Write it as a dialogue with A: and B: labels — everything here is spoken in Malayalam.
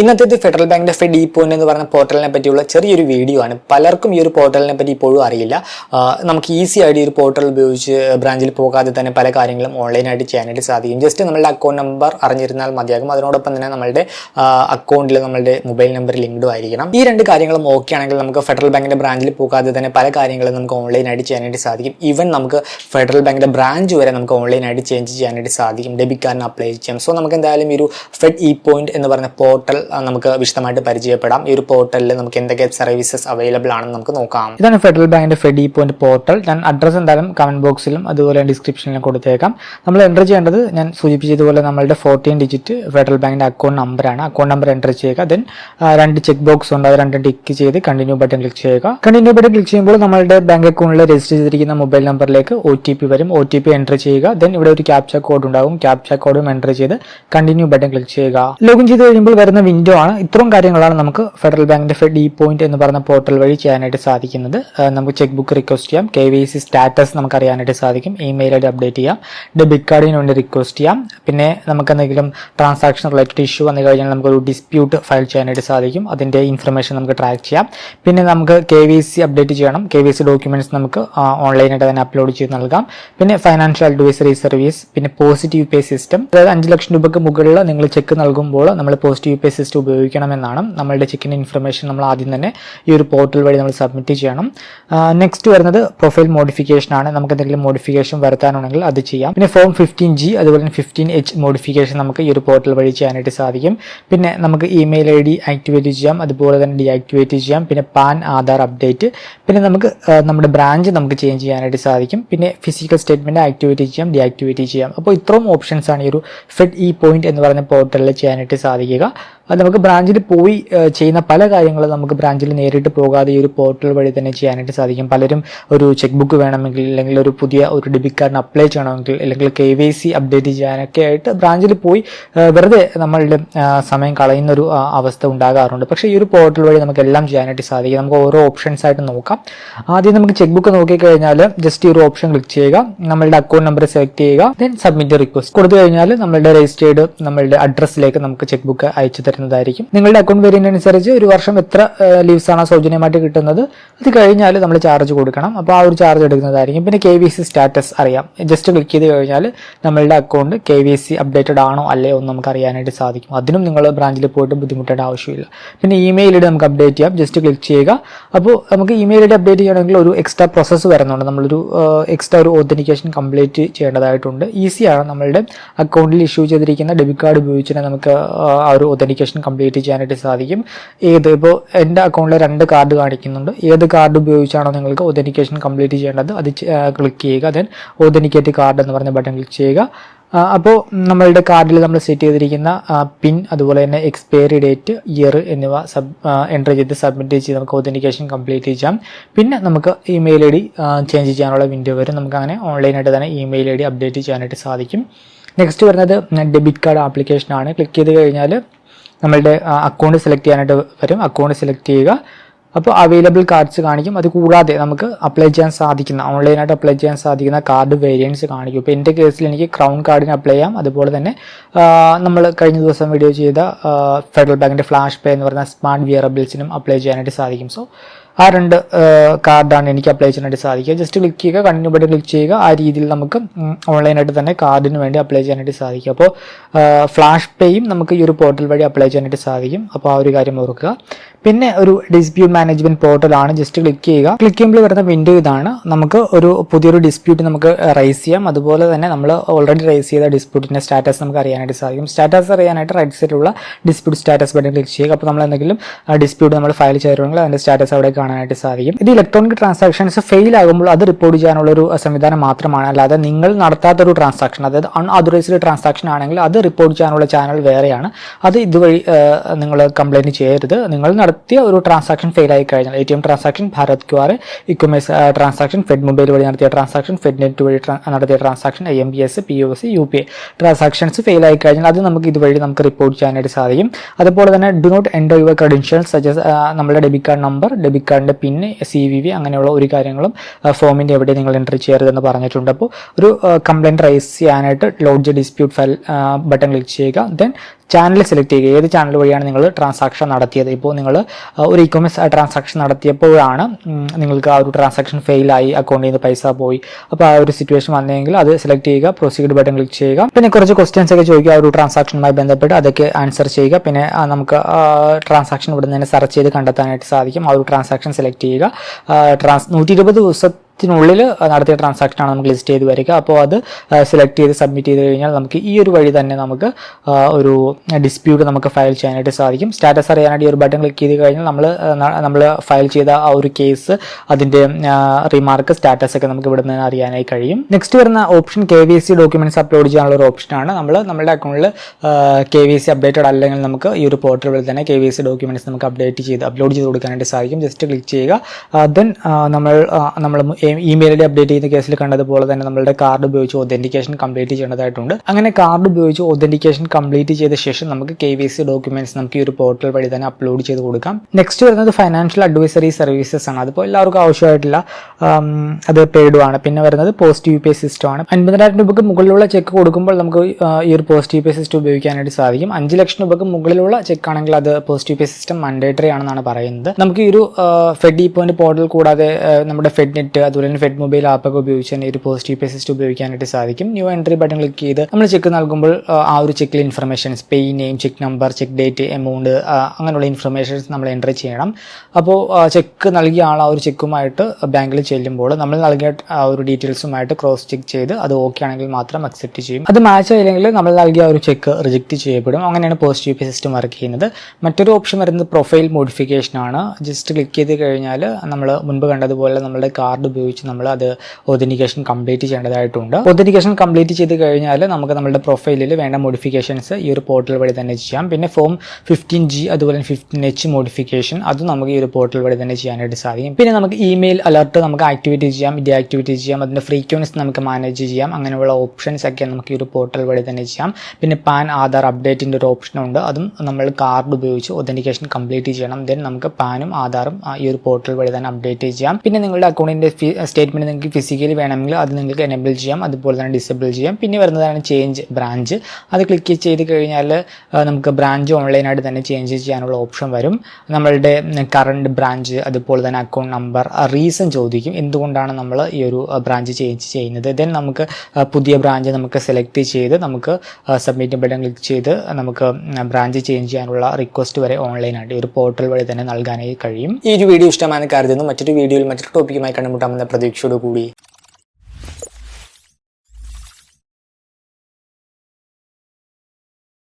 A: ഇന്നത്തെ ഫെഡറൽ ബാങ്കിന്റെ ഫെഡ് ഇ പോയിന്റ് എന്ന് പറയുന്ന പോർട്ടലിനെ പറ്റിയുള്ള ചെറിയൊരു വീഡിയോ ആണ്. പലർക്കും ഈ ഒരു പോർട്ടലിനെ പറ്റി ഇപ്പോഴും അറിയില്ല. നമുക്ക് ഈസി ആയിട്ട് ഈ ഒരു പോർട്ടൽ ഉപയോഗിച്ച് ബ്രാഞ്ചിൽ പോകാതെ തന്നെ പല കാര്യങ്ങളും ഓൺലൈനായിട്ട് ചെയ്യാനായിട്ട് സാധിക്കും. ജസ്റ്റ് നമ്മളുടെ അക്കൗണ്ട് നമ്പർ അറിഞ്ഞിരുന്നാൽ മതിയാകും. അതിനോടൊപ്പം തന്നെ നമ്മുടെ അക്കൗണ്ടിൽ നമ്മുടെ മൊബൈൽ നമ്പർ ലിങ്ക്ഡും ആയിരിക്കണം. ഈ രണ്ട് കാര്യങ്ങളും ഓക്കെ ആണെങ്കിൽ നമുക്ക് ഫെഡറൽ ബാങ്കിന്റെ ബ്രാഞ്ചിൽ പോകാതെ തന്നെ പല കാര്യങ്ങളും നമുക്ക് ഓൺലൈനായിട്ട് ചെയ്യാനായിട്ട് സാധിക്കും. ഈവൻ നമുക്ക് ഫെഡറൽ ബാങ്കിന്റെ ബ്രാഞ്ച് വരെ നമുക്ക് ഓൺലൈനായിട്ട് ചേഞ്ച് ചെയ്യാനായിട്ട് സാധിക്കും. ഡെബിറ്റ് കാർഡിന് അപ്ലൈ ചെയ്യാം. സോ നമുക്ക് എന്തായാലും ഈ ഒരു ഫെഡ് ഇ പോയിന്റ് എന്ന് പറഞ്ഞ പോർട്ടൽ നമുക്ക് വിശദമായിട്ട് പരിചയപ്പെടാം. ഈ ഒരു പോർട്ടലിൽ നമുക്ക് എന്തൊക്കെ സർവീസസ് അവൈലബിൾ ആണെന്ന് നമുക്ക് നോക്കാം. ഇതാണ് ഫെഡറൽ ബാങ്കിന്റെ ഫെഡി പോയിന്റ് പോർട്ടൽ ഞാൻ അഡ്രസ്സ് എന്തായാലും കമന്റ് ബോക്സിലും അതുപോലെ ഡിസ്ക്രിപ്ഷനിലും കൊടുത്തേക്കാം. നമ്മൾ എന്റർ ചെയ്യേണ്ടത് ഞാൻ സൂചിപ്പിച്ചതുപോലെ നമ്മളുടെ ഫോർട്ടീൻ ഡിജിറ്റ് ഫെഡറൽ ബാങ്കിന്റെ അക്കൗണ്ട് നമ്പറാണ് അക്കൗണ്ട് നമ്പർ എന്റർ ചെയ്യുക. ദെൻ രണ്ട് ചെക്ക് ബോക്സ് ഉണ്ട്. അത് രണ്ട് ടിക്ക് ചെയ്ത് കണ്ടിന്യൂ ബട്ടൺ ക്ലിക്ക് ചെയ്യുക. കണ്ടിന്യൂ ബട്ടൺ ക്ലിക്ക് ചെയ്യുമ്പോൾ നമ്മളുടെ ബാങ്ക് അക്കൗണ്ടിൽ രജിസ്റ്റർ ചെയ്തിരിക്കുന്ന മൊബൈൽ നമ്പറിലേക്ക് ഒ ടി പി വരും. ഒ ടി പി എന്റർ ചെയ്യുക. ദെൻ ഇവിടെ ഒരു ക്യാപ്ച കോഡ് ഉണ്ടാകും ക്യാപ്ച കോഡും എന്റർ ചെയ്ത് കണ്ടിന്യൂ ബട്ടൺ ക്ലിക്ക് ചെയ്യുക. ലോഗിൻ ചെയ്ത് കഴിയുമ്പോൾ വരുന്ന വിൻഡോ ആണ്. ഇത്രയും കാര്യങ്ങളാണ് നമുക്ക് ഫെഡറൽ ബാങ്കിന്റെ ഫെഡ് ഇ പോയിന്റ് എന്ന് പറഞ്ഞ പോർട്ടൽ വഴി ചെയ്യാനായിട്ട് സാധിക്കുന്നത്. നമുക്ക് ചെക്ക് ബുക്ക് റിക്വസ്റ്റ് ചെയ്യാം. കെ വൈ സി സ്റ്റാറ്റസ് നമുക്ക് അറിയാനായിട്ട് സാധിക്കും. ഇമെയിൽ ആയിട്ട് ഡി അപ്ഡേറ്റ് ചെയ്യാം ഡെബിറ്റ് കാർഡിന് വേണ്ടി റിക്വസ്റ്റ് ചെയ്യാം. പിന്നെ നമുക്ക് എന്തെങ്കിലും ട്രാൻസാക്ഷൻ റിലേറ്റഡ് ഇഷ്യൂ വന്നു കഴിഞ്ഞാൽ നമുക്ക് ഒരു ഡിസ്പ്യൂട്ട് ഫയൽ ചെയ്യാനായിട്ട് സാധിക്കും. അതിന്റെ ഇൻഫർമേഷൻ നമുക്ക് ട്രാക്ക് ചെയ്യാം. പിന്നെ നമുക്ക് കെ വി സി അപ്ഡേറ്റ് ചെയ്യണം. കെ വി സി ഡോക്യുമെന്റ്സ് നമുക്ക് ഓൺലൈനായിട്ട് തന്നെ അപ്ലോഡ് ചെയ്ത് നൽകാം. പിന്നെ ഫൈനാൻഷ്യൽ അഡ്വൈസറി സർവീസ് പിന്നെ പോസിറ്റീവ് പേ സിസ്റ്റം അതായത് അഞ്ച് ലക്ഷം രൂപയ്ക്ക് മുകളിൽ നിങ്ങൾ ചെക്ക് നൽകുമ്പോൾ നമ്മൾ പോസിറ്റീവ് പേ സിസ്റ്റം ഉപയോഗിക്കണമെന്നാണ് നമ്മളുടെ ചിക്കൻ ഇൻഫർമേഷൻ നമ്മൾ ആദ്യം തന്നെ ഈ ഒരു പോർട്ടൽ വഴി നമ്മൾ സബ്മിറ്റ് ചെയ്യണം. നെക്സ്റ്റ് വരുന്നത് പ്രൊഫൈൽ മോഡിഫിക്കേഷൻ ആണ്. നമുക്ക് എന്തെങ്കിലും മോഡിഫിക്കേഷൻ വരുത്താനുണ്ടെങ്കിൽ അത് ചെയ്യാം. പിന്നെ ഫോം ഫിഫ്റ്റീൻ ജി അതുപോലെ തന്നെ ഫിഫ്റ്റീൻ എച്ച് മോഡിഫിക്കേഷൻ നമുക്ക് ഈ ഒരു പോർട്ടൽ വഴി ചെയ്യാനായിട്ട് സാധിക്കും. പിന്നെ നമുക്ക് ഇമെയിൽ ഐ ഡി ആക്ടിവേറ്റ് ചെയ്യാം. അതുപോലെ തന്നെ ഡീആക്ടിവേറ്റ് ചെയ്യാം. പിന്നെ പാൻ ആധാർ അപ്ഡേറ്റ് പിന്നെ നമുക്ക് നമ്മുടെ ബ്രാഞ്ച് നമുക്ക് ചേഞ്ച് ചെയ്യാനായിട്ട് സാധിക്കും. പിന്നെ ഫിസിക്കൽ സ്റ്റേറ്റ്മെന്റ് ആക്ടിവേറ്റ് ചെയ്യാം ഡീആക്ടിവേറ്റ് ചെയ്യാം. അപ്പോൾ ഇത്രയും ഓപ്ഷൻസ് ആണ് ഈ ഒരു ഫെഡ് ഇ പോയിന്റ് എന്ന് പറയുന്ന പോർട്ടലിൽ ചെയ്യാനായിട്ട് സാധിക്കുക. നമുക്ക് ബ്രാഞ്ചിൽ പോയി ചെയ്യുന്ന പല കാര്യങ്ങളും നമുക്ക് ബ്രാഞ്ചിൽ നേരിട്ട് പോകാതെ ഈ ഒരു പോർട്ടൽ വഴി തന്നെ ചെയ്യാനായിട്ട് സാധിക്കും. പലരും ഒരു ചെക്ക് ബുക്ക് വേണമെങ്കിൽ അല്ലെങ്കിൽ ഒരു പുതിയ ഒരു ഡെബിറ്റ് കാർഡിന് അപ്ലൈ ചെയ്യണമെങ്കിൽ അല്ലെങ്കിൽ കെ വൈ സി അപ്ഡേറ്റ് ചെയ്യാനൊക്കെ ആയിട്ട് ബ്രാഞ്ചിൽ പോയി വെറുതെ നമ്മളുടെ സമയം കളയുന്ന ഒരു അവസ്ഥ ഉണ്ടാകാറുണ്ട്. പക്ഷേ ഈ ഒരു പോർട്ടൽ വഴി നമുക്ക് എല്ലാം ചെയ്യാനായിട്ട് സാധിക്കും. നമുക്ക് ഓരോ ഓപ്ഷൻസ് ആയിട്ട് നോക്കാം. ആദ്യം നമുക്ക് ചെക്ക് ബുക്ക് നോക്കിക്കഴിഞ്ഞാൽ ജസ്റ്റ് ഈ ഒരു ഓപ്ഷൻ ക്ലിക്ക് ചെയ്യുക നമ്മളുടെ അക്കൗണ്ട് നമ്പർ സെലക്ട് ചെയ്യുക ദെൻ സബ്മിറ്റ് റിക്വസ്റ്റ് കൊടുത്തു കഴിഞ്ഞാൽ നമ്മളുടെ രജിസ്റ്റേർഡ് നമ്മളുടെ അഡ്രസ്സിലേക്ക് നമുക്ക് ചെക്ക് ബുക്ക് അയച്ചു തരുന്നതായിരിക്കും നിങ്ങളുടെ അക്കൗണ്ട് വേരിയന്റ് അനുസരിച്ച് ഒരു വർഷം എത്ര ലീവ്സ് ആണ് സൗജന്യമായിട്ട് കിട്ടുന്നത്? അത് കഴിഞ്ഞാൽ നമ്മൾ ചാർജ് കൊടുക്കണം. അപ്പോൾ ആ ഒരു ചാർജ് എടുക്കുന്നതായിരിക്കും. പിന്നെ കെ വി സി സ്റ്റാറ്റസ് അറിയാം. ജസ്റ്റ് ക്ലിക്ക് ചെയ്ത് കഴിഞ്ഞാൽ നമ്മളുടെ account K V C updated ആണോ അല്ലയോ എന്ന് നമുക്ക് അറിയാനായിട്ട് സാധിക്കും. അതിനും നിങ്ങൾ ബ്രാഞ്ചിൽ പോയിട്ട് ബുദ്ധിമുട്ടേണ്ട ആവശ്യമില്ല. പിന്നെ ഇമെയിൽ ഐ നമുക്ക് അപ്ഡേറ്റ് ചെയ്യാം. ജസ്റ്റ് ക്ലിക്ക് ചെയ്യുക. അപ്പോൾ നമുക്ക് ഇമെയിൽ ഐ അപ്ഡേറ്റ് ചെയ്യണമെങ്കിൽ ഒരു എക്സ്ട്രാ പ്രോസസ്സ് വരുന്നുണ്ട്. നമ്മളൊരു എക്സ്ട്രാ ഒരു ഓതന്റിക്കേഷൻ കംപ്ലീറ്റ് ചെയ്യേണ്ടതായിട്ടുണ്ട്. ഈസിയാണ് നമ്മളുടെ അക്കൗണ്ടിൽ ഇഷ്യൂ ചെയ്തിരിക്കുന്ന ഡെബിറ്റ് കാർഡ് ഉപയോഗിച്ച് നമുക്ക് ആ, ഒരു ഒരു ഒതന്റിക്കേഷൻ കംപ്ലീറ്റ് ചെയ്യാനായിട്ട് സാധിക്കും. ഏത് ഇപ്പോൾ എന്റെ അക്കൗണ്ടിൽ രണ്ട് കാർഡ് കാണിക്കുന്നുണ്ട്. ഏത് കാർഡ് ഉപയോഗിച്ചാണോ നിങ്ങൾക്ക് ഒതന്റിക്കേഷൻ കംപ്ലീറ്റ് ചെയ്യേണ്ടത് അത് ക്ലിക്ക് ചെയ്യുക. ദെൻ ഒതന്റിക്കേറ്റ് കാർഡ് എന്ന് പറഞ്ഞ ബട്ടൺ ക്ലിക്ക് ചെയ്യുക. അപ്പോൾ നമ്മളുടെ കാർഡിൽ നമ്മൾ സെറ്റ് ചെയ്തിരിക്കുന്ന പിൻ അതുപോലെ തന്നെ എക്സ്പയറി ഡേറ്റ് ഇയർ എന്നിവ സബ് എന്റർ ചെയ്ത് സബ്മിറ്റ് ചെയ്ത് നമുക്ക് ഒതന്റിക്കേഷൻ കംപ്ലീറ്റ് ചെയ്യാം. പിന്നെ നമുക്ക് ഇമെയിൽ ഐ ഡി ചേഞ്ച് ചെയ്യാനുള്ള വിൻഡോ വരും. നമുക്ക് അങ്ങനെ ഓൺലൈനായിട്ട് തന്നെ ഇമെയിൽ ഐ ഡി അപ്ഡേറ്റ് ചെയ്യാനായിട്ട് സാധിക്കും. നെക്സ്റ്റ് വരുന്നത് ഡെബിറ്റ് കാർഡ് ആപ്ലിക്കേഷനാണ് ക്ലിക്ക് ചെയ്ത് കഴിഞ്ഞാൽ നമ്മളുടെ അക്കൗണ്ട് സെലക്ട് ചെയ്യാനായിട്ട് വരും. അക്കൗണ്ട് സെലക്ട് ചെയ്യുക. അപ്പോൾ അവൈലബിൾ കാർഡ്സ് കാണിക്കും. അത് കൂടാതെ നമുക്ക് അപ്ലൈ ചെയ്യാൻ സാധിക്കുന്ന ഓൺലൈനായിട്ട് അപ്ലൈ ചെയ്യാൻ സാധിക്കുന്ന കാർഡ് വേരിയൻസ് കാണിക്കും. ഇപ്പോൾ എന്റെ കേസിൽ എനിക്ക് ക്രൗൺ കാർഡിന് അപ്ലൈ ചെയ്യാം. അതുപോലെ തന്നെ നമ്മൾ കഴിഞ്ഞ ദിവസം വീഡിയോ ചെയ്ത ഫെഡറൽ ബാങ്കിന്റെ ഫ്ലാഷ് പേ എന്ന് പറയുന്ന സ്മാർട്ട് വിയറബിൾസിനും അപ്ലൈ ചെയ്യാനായിട്ട് സാധിക്കും. സോ ആ രണ്ട് കാർഡാണ് എനിക്ക് അപ്ലൈ ചെയ്യാനായിട്ട് സാധിക്കുക. ജസ്റ്റ് ക്ലിക്ക് ചെയ്യുക കണ്ടിന്യൂ ബട്ടൺ ക്ലിക്ക് ചെയ്യുക. ആ രീതിയിൽ നമുക്ക് ഓൺലൈനായിട്ട് തന്നെ കാർഡിന് വേണ്ടി അപ്ലൈ ചെയ്യാനായിട്ട് സാധിക്കും. അപ്പോൾ ഫ്ലാഷ് പേയും നമുക്ക് ഈ ഒരു പോർട്ടൽ വഴി അപ്ലൈ ചെയ്യാനായിട്ട് സാധിക്കും. അപ്പോൾ ആ ഒരു കാര്യം ഓർക്കുക. പിന്നെ ഒരു ഡിസ്പ്യൂട്ട് മാനേജ്മെന്റ് പോർട്ടലാണ് ജസ്റ്റ് ക്ലിക്ക് ചെയ്യുക. ക്ലിക്ക് ചെയ്യുമ്പോൾ വരുന്ന വിൻഡോ ഇതാണ്. നമുക്ക് ഒരു പുതിയൊരു ഡിസ്പ്യൂട്ട് നമുക്ക് റൈസ് ചെയ്യാം. അതുപോലെ തന്നെ നമ്മൾ ഓൾറെഡി റൈസ് ചെയ്ത ഡിസ്പ്യൂട്ടിന്റെ സ്റ്റാറ്റസ് നമുക്ക് അറിയാനായിട്ട് സാധിക്കും. സ്റ്റാറ്റസ് അറിയാനായിട്ട് റൈറ്റ് സൈഡിലുള്ള ഡിസ്പ്യൂട്ട് സ്റ്റാറ്റസ് ബട്ടൺ ക്ലിക്ക് ചെയ്യുക. അപ്പോൾ നമ്മൾ എന്തെങ്കിലും ഡിസ്പ്യൂട്ട് നമ്മൾ ഫയൽ ചെയ്തിട്ടുണ്ടെങ്കിൽ അതിന്റെ സ്റ്റാറ്റസ് അവിടെ കാണാനായിട്ട് സാധിക്കും. ഇത് ഇലക്ട്രോണിക് ട്രാൻസാക്ഷൻസ് ഫെയിൽ ആകുമ്പോൾ അത് റിപ്പോർട്ട് ചെയ്യാനുള്ള ഒരു സംവിധാനം മാത്രമാണ്. അല്ലാതെ നിങ്ങൾ നടത്താത്ത ഒരു ട്രാൻസാക്ഷൻ അതായത് അൺഅതറൈസ്ഡ് ട്രാൻസാക്ഷൻ ആണെങ്കിൽ അത് റിപ്പോർട്ട് ചെയ്യാനുള്ള ചാനൽ വേറെയാണ്. അത് ഇതുവഴി നിങ്ങൾ കംപ്ലൈന്റ് ചെയ്യരുത്. നിങ്ങൾ നടത്തിയ ഒരു ട്രാൻസാക്ഷൻ ഫെയിൽ ആയി കഴിഞ്ഞാൽ A T M transaction Bharat Q R e commerce transaction Fed mobile വഴി നടത്തിയ ട്രാൻസാക്ഷൻ ഫെഡ് നെറ്റ് വഴി നടത്തിയ transaction I M B S P O S U P I transactions fail ആയി കഴിഞ്ഞാൽ അത് നമുക്ക് ഇതുവഴി നമുക്ക് റിപ്പോർട്ട് ചെയ്യാനായിട്ട് സാധിക്കും. അതുപോലെ തന്നെ do not enter your credentials such as നമ്മുടെ ഡെബിറ്റ് കാർഡ് നമ്പർ ഡെബിറ്റ് കാർഡിന്റെ പിന്നെ സി വി വി അങ്ങനെയുള്ള ഒരു കാര്യങ്ങളും ഫോമിന്റെ എവിടെ നിങ്ങൾ എന്റർ ചെയ്യരുതെന്ന് പറഞ്ഞിട്ടുണ്ട്. അപ്പോൾ ഒരു കംപ്ലയിന്റ് റൈസ് ചെയ്യാനായിട്ട് lodge dispute file button click ചെയ്യുക. ദെൻ ചാനൽ സെലക്ട് ചെയ്യുക. ഏത് ചാനൽ വഴിയാണ് നിങ്ങൾ ട്രാൻസാക്ഷൻ നടത്തിയത്? ഇപ്പോൾ നിങ്ങൾ ഒരു ഇക്കോമേഴ്സ് കൊമേഴ്സ് ട്രാൻസാക്ഷൻ നടത്തിയപ്പോഴാണ് നിങ്ങൾക്ക് ആ ഒരു ട്രാൻസാക്ഷൻ ഫെയിലായി അക്കൗണ്ടിൽ നിന്ന് പൈസ പോയി. അപ്പോൾ ആ ഒരു സിറ്റുവേഷൻ വന്നെങ്കിൽ അത് സെലക്ട് ചെയ്യുക പ്രൊസീഡ് ബട്ടൺ ക്ലിക്ക് ചെയ്യുക. പിന്നെ കുറച്ച് ക്വസ്റ്റ്യൻസ് ഒക്കെ ചോദിക്കുക ആ ഒരു ട്രാൻസാക്ഷനുമായി ബന്ധപ്പെട്ട് അതൊക്കെ ആൻസർ ചെയ്യുക. പിന്നെ നമുക്ക് ട്രാൻസാക്ഷൻ ഇവിടെ നിന്ന് സെർച്ച് ചെയ്ത് കണ്ടെത്താനായിട്ട് സാധിക്കും. ആ ഒരു ട്രാൻസാക്ഷൻ സെലക്ട് ചെയ്യുക. ട്രാൻസ് നൂറ്റി ഇരുപത് ദിവസത്തിനുള്ളിൽ നടത്തിയ ട്രാൻസാക്ഷൻ ആണ് നമുക്ക് ലിസ്റ്റ് ചെയ്ത് വരിക. അപ്പോൾ അത് സെലക്ട് ചെയ്ത് സബ്മിറ്റ് ചെയ്ത് കഴിഞ്ഞാൽ നമുക്ക് ഈ ഒരു വഴി തന്നെ നമുക്ക് ഒരു ഡിസ്പ്യൂട്ട് നമുക്ക് ഫയൽ ചെയ്യാനായിട്ട് സാധിക്കും. സ്റ്റാറ്റസ് അറിയാനായിട്ട് ഈ ഒരു ബട്ടൺ ക്ലിക്ക് ചെയ്ത് കഴിഞ്ഞാൽ നമ്മൾ നമ്മൾ ഫയൽ ചെയ്ത ആ ഒരു കേസ് അതിന്റെ റിമാർക്ക് സ്റ്റാറ്റസ് ഒക്കെ നമുക്ക് ഇവിടെ നിന്ന് അറിയാനായി കഴിയും. നെക്സ്റ്റ് വരുന്ന option K V C documents upload ചെയ്യാനുള്ള ഒരു ഓപ്ഷനാണ് നമ്മൾ നമ്മുടെ അക്കൗണ്ടിൽ കെ വി സി അപ്ഡേറ്റഡ് അല്ലെങ്കിൽ നമുക്ക് ഈ ഒരു പോർട്ടൽ വഴി തന്നെ കെ വി സി ഡോക്യുമെന്റ്സ് നമുക്ക് അപ്ഡേറ്റ് ചെയ്ത് അപ്ലോഡ് ചെയ്ത് കൊടുക്കാനായിട്ട് സാധിക്കും. ജസ്റ്റ് ക്ലിക്ക് ചെയ്യുക. ദെൻ നമ്മൾ ആ, ഐ ഡി അപ്ഡേറ്റ് ചെയ്യുന്ന കേസിൽ കണ്ടതുപോലെ തന്നെ നമ്മളുടെ കാർഡ് ഉപയോഗിച്ച് ഒതന്റിക്കേഷൻ കംപ്ലീറ്റ് ചെയ്യേണ്ടതായിട്ടുണ്ട്. അങ്ങനെ കാർഡ് ഉപയോഗിച്ച് ഒതന്റിക്കേഷൻ കംപ്ലീറ്റ് ചെയ്ത ശേഷം നമുക്ക് കെ വി സി ഡോക്യുമെന്റ്സ് നമുക്ക് ഈ ഒരു പോർട്ടൽ വഴി തന്നെ അപ്ലോഡ് ചെയ്ത് കൊടുക്കാം. നെക്സ്റ്റ് വരുന്നത് ഫൈനാൻഷ്യൽ അഡ്വൈസറി സർവീസസ് ആണ്. അതിപ്പോൾ എല്ലാവർക്കും ആവശ്യമായിട്ടില്ല. അത് പെയ്ഡും ആണ്. പിന്നെ വരുന്നത് post U P I system ആണ്. അൻപതിനായിരം രൂപയ്ക്ക് മുകളിലുള്ള ചെക്ക് കൊടുക്കുമ്പോൾ നമുക്ക് ഈ ഒരു post U P I system ഉപയോഗിക്കാനായിട്ട് സാധിക്കും. അഞ്ച് ലക്ഷം രൂപയ്ക്ക് മുകളിലുള്ള ചെക്ക് ആണെങ്കിൽ അത് post U P I system mandatory ആണെന്നാണ് പറയുന്നത്. നമുക്ക് ഈ ഒരു ഫെഡ് ഇ പോയിന്റ് പോർട്ടൽ കൂടാതെ നമ്മുടെ ഫെഡ് നെറ്റ് അതുപോലെ ഫെഡ് മൊബൈൽ ആപ്പൊക്കെ ഉപയോഗിച്ച് തന്നെ ഒരു പോസിറ്റീവ് പി സിസ്റ്റം ഉപയോഗിക്കാനായിട്ട് സാധിക്കും. ന്യൂ എൻട്രി ബട്ടൺ ക്ലിക്ക് ചെയ്ത് നമ്മൾ ചെക്ക് നൽകുമ്പോൾ ആ, ഒരു ചെക്കിൽ informations pay name cheque number cheque date amount അങ്ങനെയുള്ള ഇൻഫർമേഷൻസ് നമ്മൾ എൻട്രി ചെയ്യണം. അപ്പോൾ ചെക്ക് നൽകിയ ആൾ ആ ഒരു ചെക്കുമായിട്ട് ബാങ്കിൽ ചെല്ലുമ്പോൾ നമ്മൾ നൽകിയ ആ ഒരു ഡീറ്റെയിൽസുമായിട്ട് ക്രോസ് ചെക്ക് ചെയ്ത് അത് ഓക്കെ ആണെങ്കിൽ മാത്രം അക്സെപ്റ്റ് ചെയ്യും. അത് മാച്ച് ആയില്ലെങ്കിൽ നമ്മൾ നൽകിയ ഒരു ചെക്ക് റിജക്റ്റ് ചെയ്യപ്പെടും. അങ്ങനെയാണ് പോസിറ്റീവ് പി സിസ്റ്റം വർക്ക് ചെയ്യുന്നത്. മറ്റൊരു ഓപ്ഷൻ വരുന്നത് പ്രൊഫൈൽ മോഡിഫിക്കേഷൻ ആണ്. ജസ്റ്റ് ക്ലിക്ക് ചെയ്ത് കഴിഞ്ഞാൽ നമ്മൾ മുൻപ് കണ്ടതുപോലെ നമ്മുടെ കാർഡ് ഉപയോഗിച്ച് നമ്മൾ അത് ഒതന്റിക്കേഷൻ കംപ്ലീറ്റ് ചെയ്യേണ്ടതായിട്ടുണ്ട്. ഒതന്റിക്കേഷൻ കംപ്ലീറ്റ് ചെയ്ത് കഴിഞ്ഞാൽ നമുക്ക് നമ്മുടെ പ്രൊഫൈലിൽ വേണ്ട മോഡിഫിക്കേഷൻസ് ഈ ഒരു പോർട്ടൽ വഴി തന്നെ ചെയ്യാം. പിന്നെ ഫോം ഫിഫ്റ്റീൻ ജി അതുപോലെ ഫിഫ്റ്റീൻ എച്ച് മോഡിഫിക്കേഷൻ അതും നമുക്ക് ഈ ഒരു പോർട്ടൽ വഴി തന്നെ ചെയ്യാനായിട്ട് സാധിക്കും. പിന്നെ നമുക്ക് ഇമെയിൽ അലർട്ട് നമുക്ക് ആക്ടിവേറ്റ് ചെയ്യാം ഡീആക്ടിവേറ്റ് ചെയ്യാം അതിന്റെ ഫ്രീക്വൻസി നമുക്ക് മാനേജ് ചെയ്യാം അങ്ങനെയുള്ള ഓപ്ഷൻസ് ഒക്കെ നമുക്ക് ഈ ഒരു പോർട്ടൽ വഴി തന്നെ ചെയ്യാം. പിന്നെ പാൻ ആധാർ അപ്ഡേറ്റിന്റെ ഒരു ഓപ്ഷൻ ഉണ്ട്. അതും നമ്മൾ കാർഡ് ഉപയോഗിച്ച് ഒതന്റിക്കേഷൻ കംപ്ലീറ്റ് ചെയ്യണം. ദെൻ നമുക്ക് പാനും ആധാറും ഈ ഒരു പോർട്ടൽ വഴി തന്നെ അപ്ഡേറ്റ് ചെയ്യാം. പിന്നെ നിങ്ങളുടെ അക്കൗണ്ടിന്റെ സ്റ്റേറ്റ്മെന്റ് നിങ്ങൾക്ക് ഫിസിക്കലി വേണമെങ്കിൽ അത് നിങ്ങൾക്ക് എനേബിൾ ചെയ്യാം. അതുപോലെ തന്നെ ഡിസേബിൾ ചെയ്യാം. പിന്നെ വരുന്നതാണ് ചേഞ്ച് ബ്രാഞ്ച് അത് ക്ലിക്ക് ചെയ്ത് കഴിഞ്ഞാൽ നമുക്ക് ബ്രാഞ്ച് ഓൺലൈനായിട്ട് തന്നെ ചേഞ്ച് ചെയ്യാനുള്ള ഓപ്ഷൻ വരും. നമ്മളുടെ കറണ്ട് ബ്രാഞ്ച് അതുപോലെ തന്നെ അക്കൗണ്ട് നമ്പർ റീസൺ ചോദിക്കും. എന്തുകൊണ്ടാണ് നമ്മൾ ഈ ഒരു ബ്രാഞ്ച് ചേഞ്ച് ചെയ്യുന്നത്? ദെൻ നമുക്ക് പുതിയ ബ്രാഞ്ച് നമുക്ക് സെലക്ട് ചെയ്ത് നമുക്ക് സബ്മിറ്റ് ബട്ടൺ ക്ലിക്ക് ചെയ്ത് നമുക്ക് ബ്രാഞ്ച് ചേഞ്ച് ചെയ്യാനുള്ള റിക്വസ്റ്റ് വരെ ഓൺലൈനായിട്ട് ഒരു പോർട്ടൽ വഴി തന്നെ നൽകാനായി കഴിയും. ഈ ഒരു വീഡിയോ ഇഷ്ടമാണെന്ന് കരുതുന്നു. മറ്റൊരു വീഡിയോയിൽ മറ്റൊരു ടോപ്പിക്കുമായി കണ്ടുമുട്ടാമെന്ന പ്രതീക്ഷയോട് കൂടി